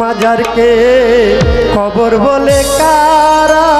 মাজারকে কবর বলে কারা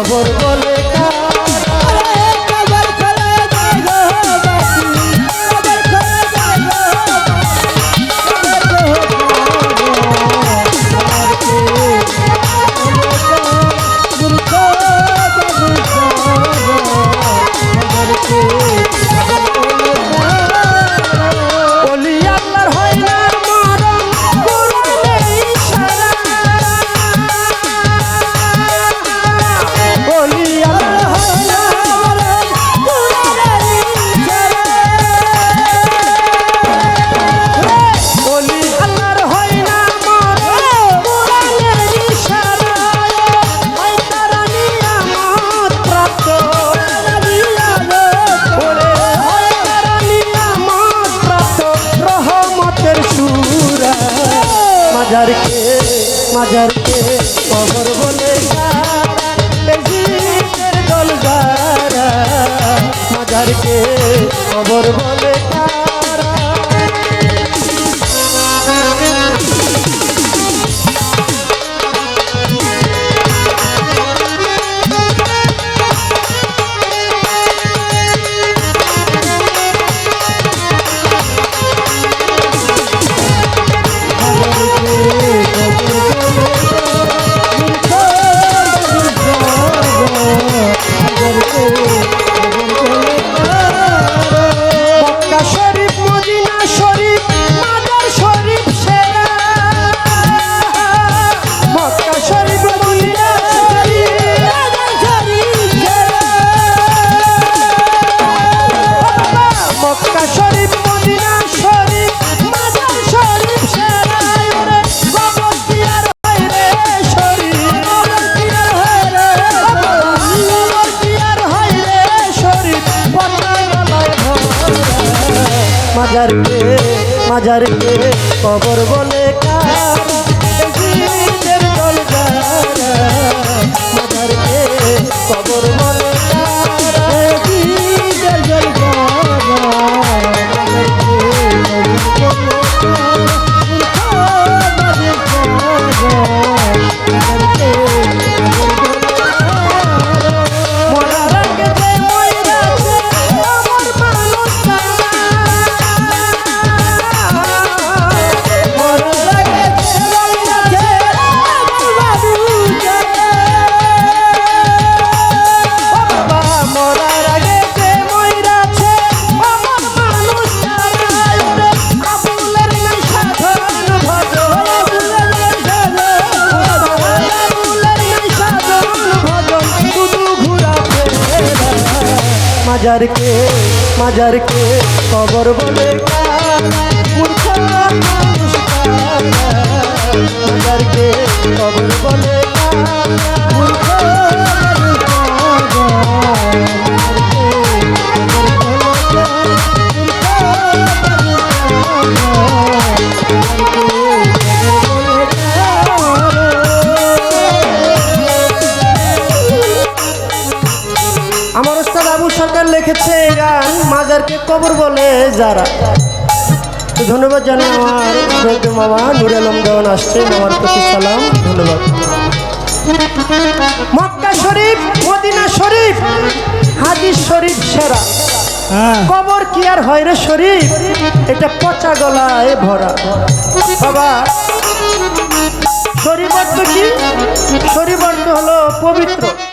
কবর বলে। মাজারকে মাজারকে কবর বলে খবর বলে মাজার মাজারকে কবর বলে মাজারকে মাজারকে কবর বলে কারা? জিনের দল যারা মাজারকে কবর মাজারকে মাজারকে কবর বলে কারা, মূর্খ মানুষ কারা। মাজারকে কবর বলে আমার ওস্তাদ আবু সরকার লিখেছে গান মাজারকে কবর বলে যারা। ধন্যবাদ জানাই আমার শ্রদ্ধ মামা নুর আলম দেওয়ান আসছে মামার প্রতি সালাম ধন্যবাদ। মক্কা শরীফ মদিনা শরীফ হাদিস শরীফ সেরা। হ্যাঁ। কবর কি আর হয় রে শরীফ? এটা পচা গলায় ভরা। বাবা শরীফ অর্থ কি? শরীফ অর্থ হলো পবিত্র।